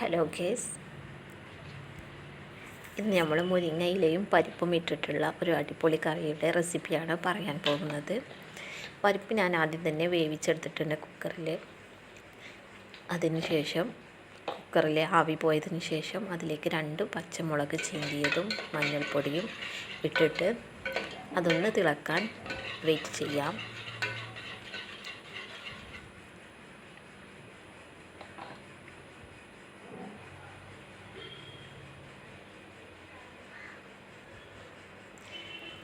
Hello guys. ഇന്ന് നമ്മൾ മുരിങ്ങയിലയും പരിപ്പും ഇട്ടിട്ടുള്ള ഒരു അടിപൊളി കറിയുടെ റെസിപ്പിയാണ് പറയാൻ പോകുന്നത്. പരിപ്പ് ഞാൻ ആദ്യം തന്നെ വേവിച്ചെടുത്തിട്ടുണ്ട് കുക്കറിൽ അതിനുശേഷം കുക്കറിൽ ആവി പോയതിന് ശേഷം അതിലേക്ക് രണ്ട് പച്ചമുളക് ചീന്തിയതും മഞ്ഞൾപ്പൊടിയും ഇട്ടിട്ട് അതൊന്ന് തിളക്കാൻ വെയിറ്റ് ചെയ്യാം.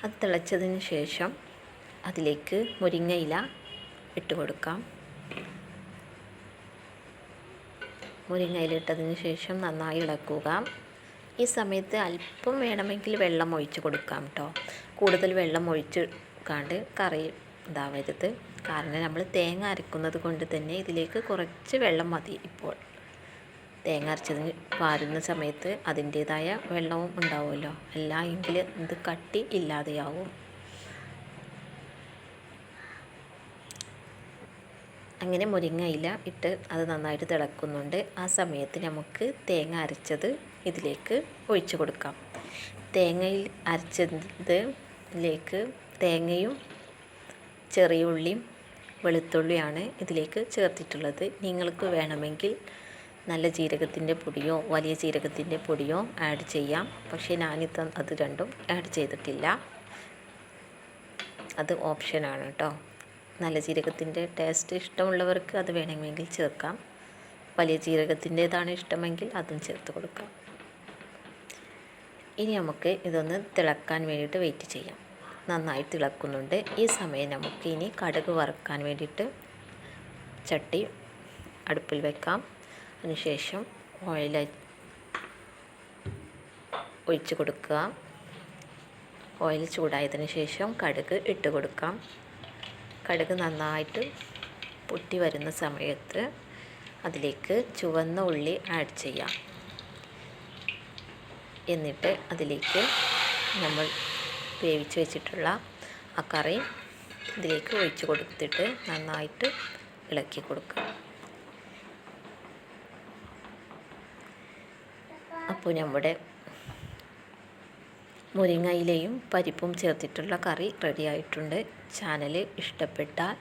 അത് തിളച്ചതിന് ശേഷം അതിലേക്ക് മുരിങ്ങയില ഇട്ട് കൊടുക്കാം. മുരിങ്ങയില ഇട്ടതിന് ശേഷം നന്നായി ഇളക്കുക. ഈ സമയത്ത് അല്പം വേണമെങ്കിൽ വെള്ളം ഒഴിച്ച് കൊടുക്കാം കേട്ടോ കൂടുതൽ വെള്ളം ഒഴിച്ച് കാണ്ട് കറി ഇതാവരുത്. കാരണം നമ്മൾ തേങ്ങ അരക്കുന്നത് കൊണ്ട് തന്നെ ഇതിലേക്ക് കുറച്ച് വെള്ളം മതി ഇപ്പോൾ. തേങ്ങ അരച്ചത് പാരുന്ന സമയത്ത് അതിന്റേതായ വെള്ളവും ഉണ്ടാവുമല്ലോ. അല്ല എങ്കിൽ ഇത് കട്ടി ഇല്ലാതെയാവും. അങ്ങനെ മുരിങ്ങയില ഇട്ട് അത് നന്നായിട്ട് തിളക്കുന്നുണ്ട്. ആ സമയത്ത് നമുക്ക് തേങ്ങ അരച്ചത് ഇതിലേക്ക് ഒഴിച്ചു കൊടുക്കാം. തേങ്ങയിൽ അരച്ചതിലേക്ക് തേങ്ങയും ചെറിയ ഉള്ളിയും വെളുത്തുള്ളിയാണ് ഇതിലേക്ക് ചേർത്തിട്ടുള്ളത്. നിങ്ങൾക്ക് വേണമെങ്കിൽ നല്ല ജീരകത്തിന്റെ പൊടിയോ വലിയ ജീരകത്തിന്റെ പൊടിയോ ആഡ് ചെയ്യാം. പക്ഷേ ഞാനിത് അത് രണ്ടും ആഡ് ചെയ്തിട്ടില്ല. അത് ഓപ്ഷനാണ് കേട്ടോ നല്ല ജീരകത്തിന്റെ ടേസ്റ്റ് ഇഷ്ടമുള്ളവർക്ക് അത് വേണമെങ്കിൽ ചേർക്കാം. വലിയ ജീരകത്തിന്റേതാണ് ഇഷ്ടമെങ്കിൽ അതും ചേർത്ത് കൊടുക്കാം. ഇനി നമുക്ക് ഇതൊന്ന് തിളക്കാൻ വേണ്ടിയിട്ട് വെയിറ്റ് ചെയ്യാം. നന്നായി തിളക്കുന്നുണ്ട്. ഈ സമയം നമുക്ക് ഇനി കടുക് വറുക്കാൻ വേണ്ടിയിട്ട് ചട്ടി അടുപ്പിൽ വെക്കാം. അതിനുശേഷം ഓയിൽ ഒഴിച്ച് കൊടുക്കുക. ഓയിൽ ചൂടായതിന് ശേഷം കടുക് ഇട്ട് കൊടുക്കാം. കടുക് നന്നായിട്ട് പൊട്ടി വരുന്ന സമയത്ത് അതിലേക്ക് ചുവന്ന ഉള്ളി ആഡ് ചെയ്യാം. എന്നിട്ട് അതിലേക്ക് നമ്മൾ വേവിച്ച് വെച്ചിട്ടുള്ള ആ കറി ഇതിലേക്ക് ഒഴിച്ച് കൊടുത്തിട്ട് നന്നായിട്ട് ഇളക്കി കൊടുക്കുക. അപ്പോൾ നമ്മുടെ മുരിങ്ങയിലയും പരിപ്പും ചേർത്തിട്ടുള്ള കറി റെഡി ആയിട്ടുണ്ട്. ചാനൽ ഇഷ്ടപ്പെട്ടാൽ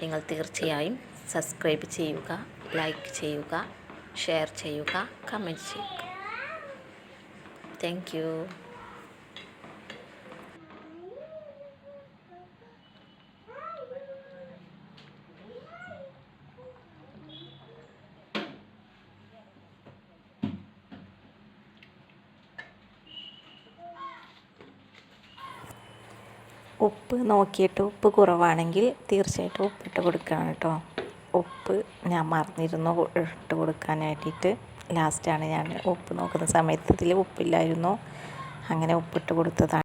നിങ്ങൾ തീർച്ചയായും സബ്സ്ക്രൈബ് ചെയ്യുക ലൈക്ക് ചെയ്യുക ഷെയർ ചെയ്യുക കമന്റ് ചെയ്യുക. താങ്ക് ഉപ്പ് നോക്കിയിട്ട് ഉപ്പ് കുറവാണെങ്കിൽ തീർച്ചയായിട്ടും ഉപ്പിട്ട് കൊടുക്കണം കേട്ടോ. ഉപ്പ് ഞാൻ മറന്നിരുന്നു ഇട്ട് കൊടുക്കാനായിട്ടിട്ട്. ലാസ്റ്റാണ് ഞാൻ ഉപ്പ് നോക്കുന്ന സമയത്ത് ഇതിൽ ഉപ്പില്ലായിരുന്നു. അങ്ങനെ ഉപ്പിട്ട് കൊടുത്തതാണ്.